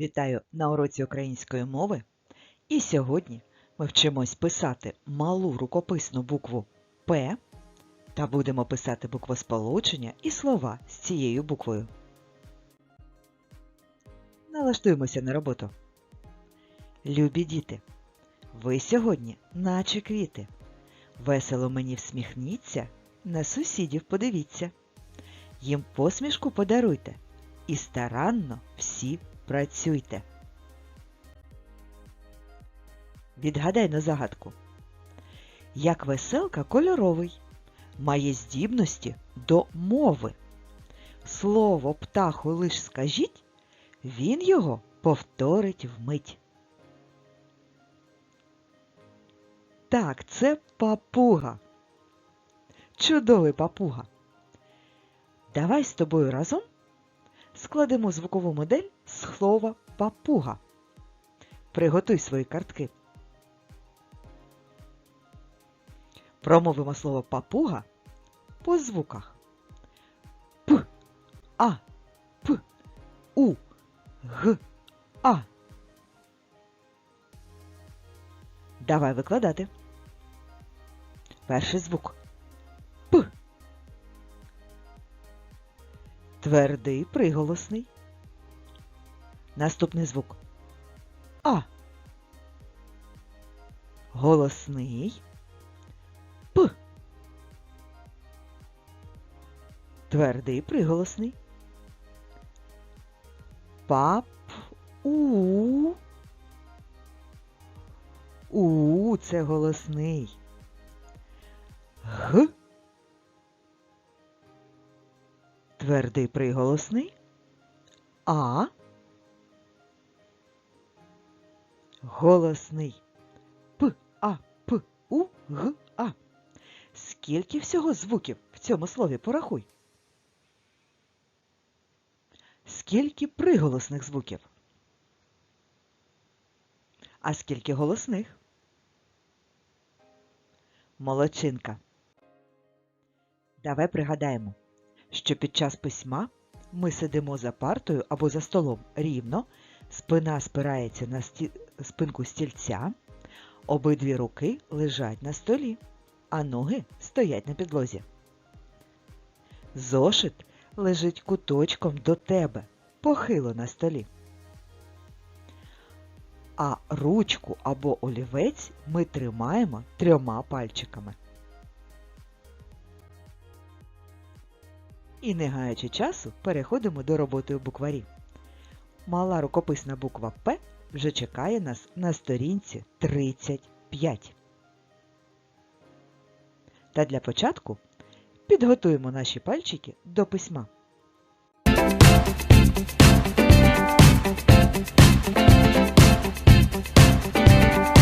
Вітаю на уроці української мови. І сьогодні ми вчимось писати малу рукописну букву П та будемо писати буквосполучення і слова з цією буквою. Налаштуємося на роботу. Любі діти, ви сьогодні, наче квіти. Весело мені всміхніться, на сусідів подивіться. Їм посмішку подаруйте і старанно всі працюйте. Відгадай на загадку. Як веселка кольоровий, має здібності до мови. Слово птаху лиш скажіть, він його повторить вмить. Так, це папуга. Чудовий папуга. Давай з тобою разом складемо звукову модель з слова папуга. Приготуй свої картки. Промовимо слово папуга по звуках. П, А, П, У, Г, А. Давай викладати. Перший звук. Твердий приголосний. Наступний звук. А. Голосний. П. Твердий приголосний. Пап. У. У це голосний. Г. Твердий приголосний. А. Голосний. П, А, П, У, Г, А. Скільки всього звуків в цьому слові порахуй? Скільки приголосних звуків? А скільки голосних? Молодчинка. Давай пригадаємо, що під час письма ми сидимо за партою або за столом рівно, спина спирається на сті... спинку стільця, обидві руки лежать на столі, а ноги стоять на підлозі. Зошит лежить куточком до тебе, похило на столі. А ручку або олівець ми тримаємо трьома пальчиками. І не гаючи часу, переходимо до роботи у букварі. Мала рукописна буква П вже чекає нас на сторінці 35. Та для початку підготуємо наші пальчики до письма. Давай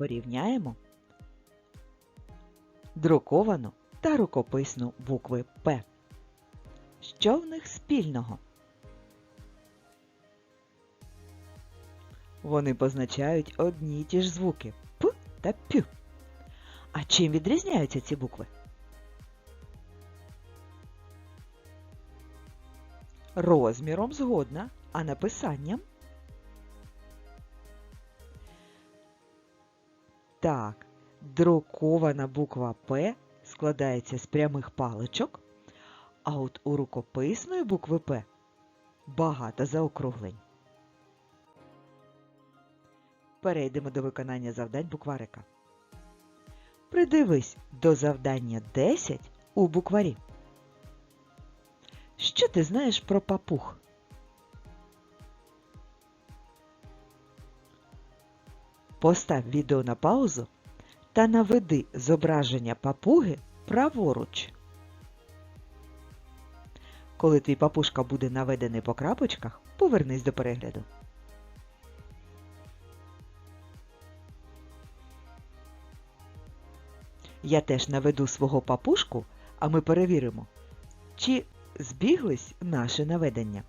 порівняємо друковану та рукописну букви П. Що в них спільного? Вони позначають одні й ті ж звуки П та П. А чим відрізняються ці букви? Розміром згодна, а написанням? Так, друкована буква П складається з прямих паличок, а от у рукописної букви П багато заокруглень. Перейдемо до виконання завдань букварика. Придивись до завдання 10 у букварі. Що ти знаєш про папуг? Постав відео на паузу та наведи зображення папуги праворуч. Коли твій папушка буде наведений по крапочках, повернись до перегляду. Я теж наведу свого папушку, а ми перевіримо, чи збіглись наші наведення.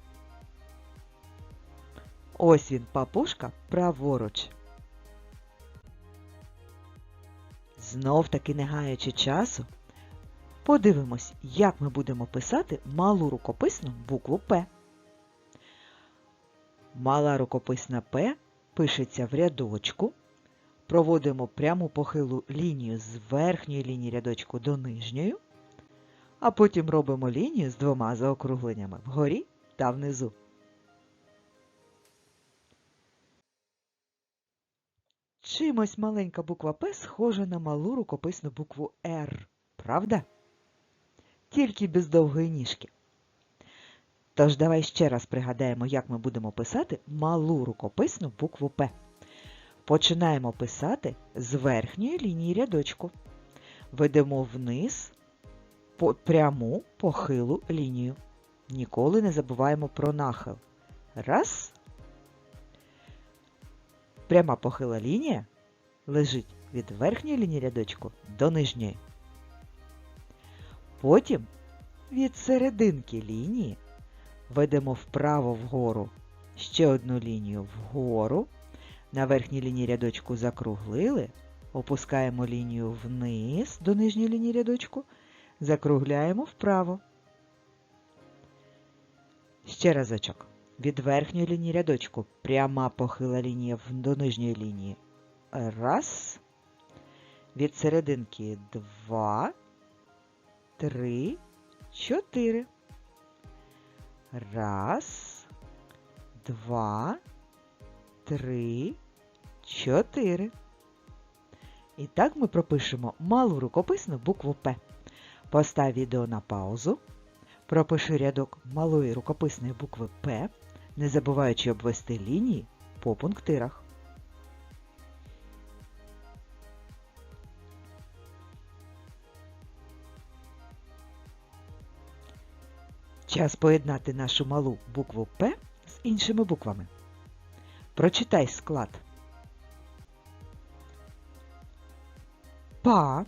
Ось він, папушка, праворуч. Знов таки не гаючи часу, подивимось, як ми будемо писати малу рукописну букву П. Мала рукописна П пишеться в рядочку. Проводимо пряму похилу лінію з верхньої лінії рядочку до нижньої, а потім робимо лінію з двома заокругленнями вгорі та внизу. Чимось маленька буква П схожа на малу рукописну букву Р, правда? Тільки без довгої ніжки. Тож давай ще раз пригадаємо, як ми будемо писати малу рукописну букву П. Починаємо писати з верхньої лінії рядочку. Ведемо вниз по пряму похилу лінію. Ніколи не забуваємо про нахил. Раз. Пряма похила лінія лежить від верхньої лінії рядочку до нижньої. Потім від серединки лінії ведемо вправо вгору ще одну лінію вгору. На верхній лінії рядочку закруглили, опускаємо лінію вниз до нижньої лінії рядочку, закругляємо вправо. Ще разочок. Від верхньої лінії рядочку пряма похила лінія до нижньої лінії. Раз. Від серединки два, три, чотири. Раз, два, три, чотири. І так ми пропишемо малу рукописну букву П. Постав відео на паузу. Пропиши рядок малої рукописної букви П, не забуваючи обвести лінії по пунктирах. Час поєднати нашу малу букву П з іншими буквами. Прочитай склад. Па.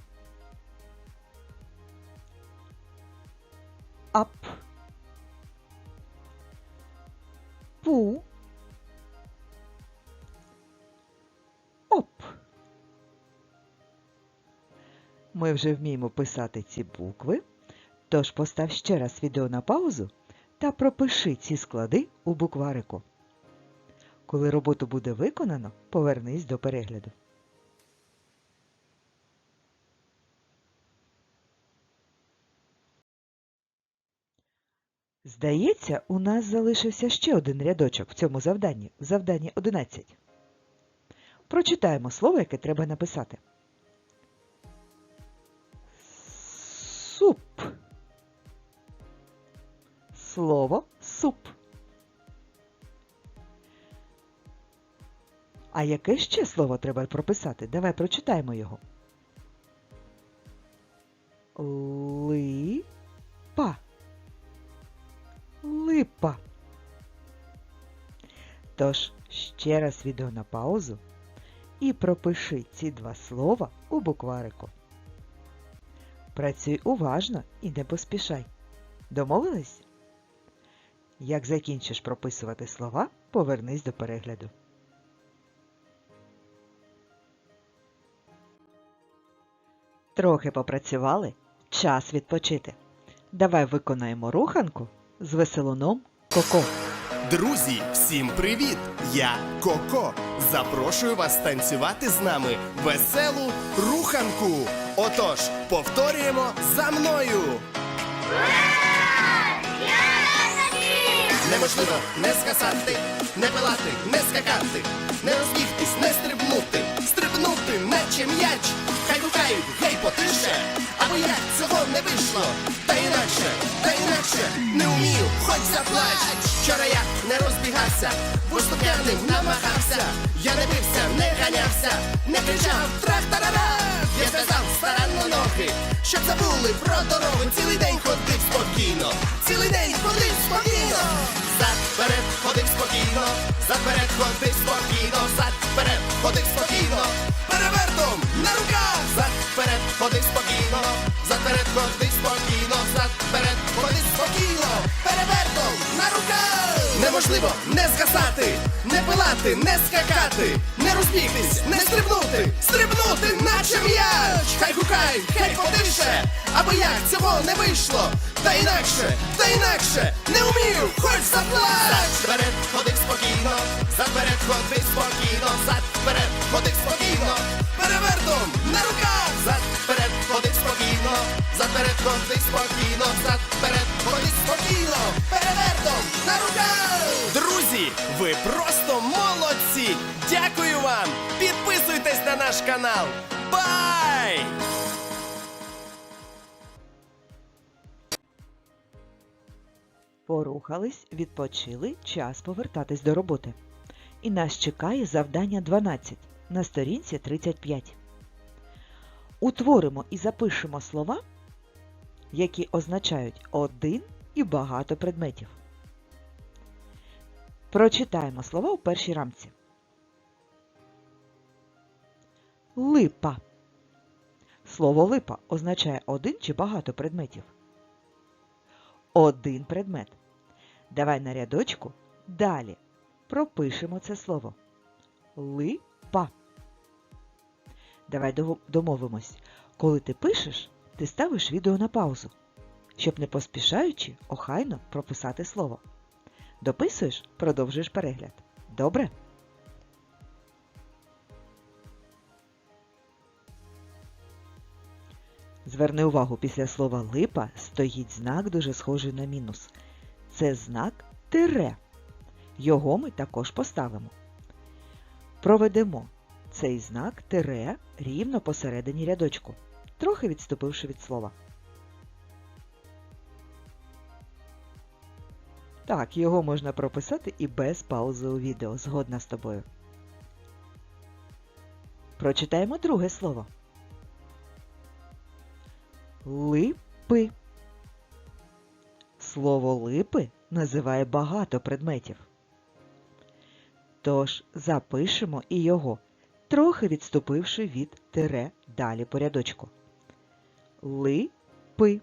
Пу. Оп. Ми вже вміємо писати ці букви, тож постав ще раз відео на паузу та пропиши ці склади у букварику. Коли роботу буде виконано, повернись до перегляду. Здається, у нас залишився ще один рядочок в цьому завданні, в завданні 11. Прочитаємо слово, яке треба написати. Суп. Слово суп. А яке ще слово треба прописати? Давай прочитаємо його. Тож, ще раз відео на паузу і пропиши ці два слова у букварику. Працюй уважно і не поспішай. Домовились? Як закінчиш прописувати слова, повернись до перегляду. Трохи попрацювали, час відпочити. Давай виконаємо руханку з веселуном Коко. Друзі, всім привіт! Я Коко. Запрошую вас танцювати з нами веселу руханку. Отож, повторюємо за мною. Неможливо не скасати, не пилати, не скакати, не розбігтись, не стрибнути, стрибнути, наче м'яч. Хай гукають, гей, потише, або як цього не вийшло. Та інакше, та інакше, не вмію, хоч заплач. Вчора я не розбігався, виступняним намагався. Я не бився, не ганявся, не кричав трах-тарара. Я зв'язав старанно ноги, щоб забули про дорогу. Цілий день ходив спокійно, цілий день ходив спокійно. Зад вперед ходив спокійно, зад вперед ходив спокійно, зад вперед ходив спокійно, перевертом на руках, зад вперед ходи спокійно, зад вперед ходи спокійно, зад вперед ходи спокійно, перевертом на руках. Неможливо не згасати, не пилати, не скакати, не розбігтись, не стрибнути, стрибнути, наче м'яч. Хай хай потише, або як цього не вийшло. Та інакше, та інакше, не вмію, хоч заплач. Зад вперед ходив спокійно, зад вперед ходив спокійно, зад вперед ходив спокійно, перевертом на руках, зад вперед ходив спокійно, зад вперед ходив спокійно, зад вперед ходив спокійно, перевертом на руках. Друзі, ви просто молодці! Дякую вам! Підписуйтесь на наш канал! Бай! Порухались, відпочили, час повертатись до роботи. І нас чекає завдання 12 на сторінці 35. Утворимо і запишемо слова, які означають один і багато предметів. Прочитаємо слова у першій рамці. Липа. Слово липа означає один чи багато предметів. Один предмет. Давай на рядочку далі пропишемо це слово. Липа. Давай домовимось. Коли ти пишеш, ти ставиш відео на паузу, щоб не поспішаючи охайно прописати слово. Дописуєш, продовжуєш перегляд. Добре? Зверни увагу, після слова липа стоїть знак дуже схожий на мінус. Це знак тире. Його ми також поставимо. Проведемо цей знак тире рівно посередині рядочку, трохи відступивши від слова. Так, його можна прописати і без паузи у відео. Згодна з тобою. Прочитаємо друге слово. Липи. Слово липи називає багато предметів. Тож запишемо і його, трохи відступивши від тире далі по рядочку. Липи.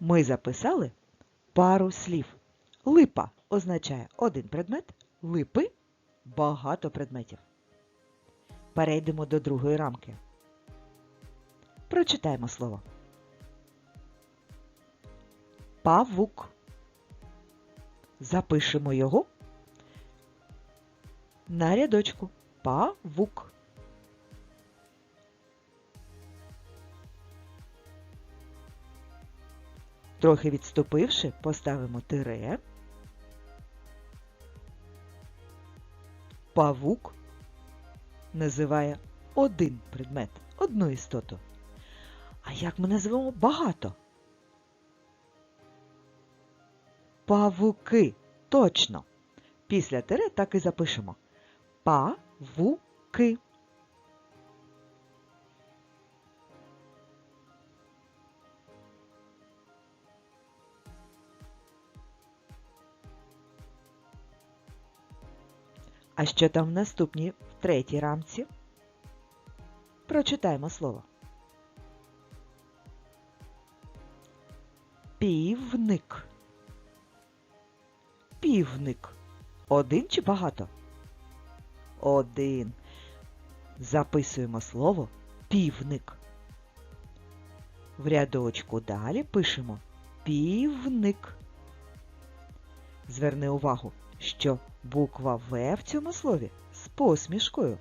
Ми записали пару слів. Липа означає один предмет, липи багато предметів. Перейдемо до другої рамки. Прочитаємо слово. Павук. Запишемо його на рядочку. Павук. Трохи відступивши, поставимо тире. Павук називає один предмет, одну істоту. А як ми називаємо багато? Павуки. Точно. Після тире так і запишемо. Павуки. А що там в наступній, в третій рамці? Прочитаємо слово. Півник. Півник. Один чи багато? Один. Записуємо слово півник. В рядочку далі пишемо півник. Зверни увагу, що буква В в цьому слові з посмішкою.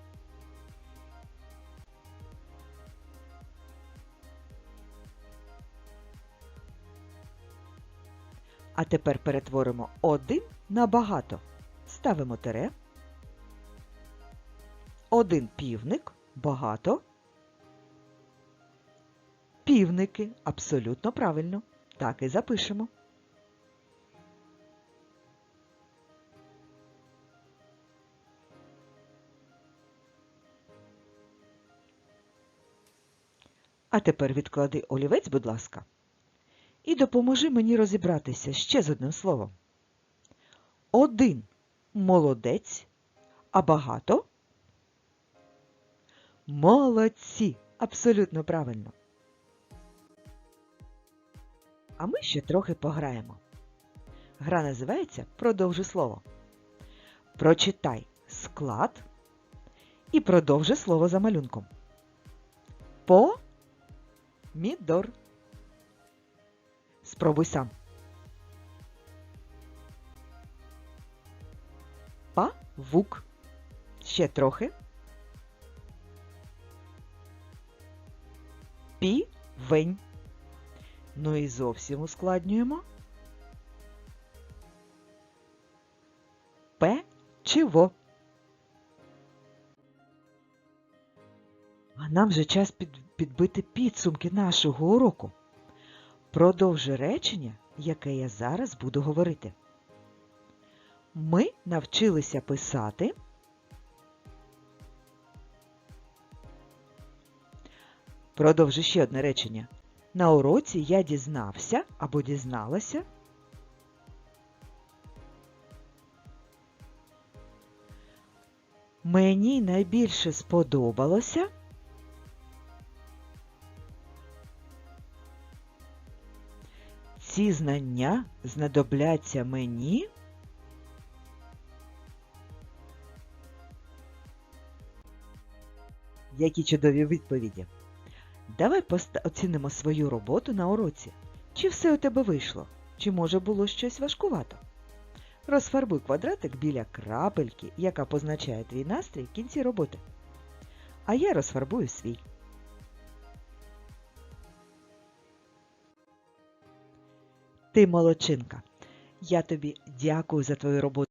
А тепер перетворимо один на багато. Ставимо тире. Один півник, багато. Півники абсолютно правильно. Так і запишемо. А тепер відклади олівець, будь ласка, і допоможи мені розібратися ще з одним словом. Один молодець, а багато молодці. Абсолютно правильно. А ми ще трохи пограємо. Гра називається Продовжи слово. Прочитай склад і продовжи слово за малюнком. Помідор. Спробуй сам. Павук. Ще трохи. Півень. Ну і зовсім ускладнюємо. Печиво. А нам вже час під, підбити підсумки нашого уроку. Продовжи речення, яке я зараз буду говорити. Ми навчилися писати. Продовжи ще одне речення. На уроці я дізнався або дізналася. Мені найбільше сподобалося. Ці знання знадобляться мені. Які чудові відповіді. Давай оцінимо свою роботу на уроці. Чи все у тебе вийшло? Чи може було щось важкувато? Розфарбуй квадратик біля крапельки, яка позначає твій настрій в кінці роботи. А я розфарбую свій. Ти молодчинка. Я тобі дякую за твою роботу.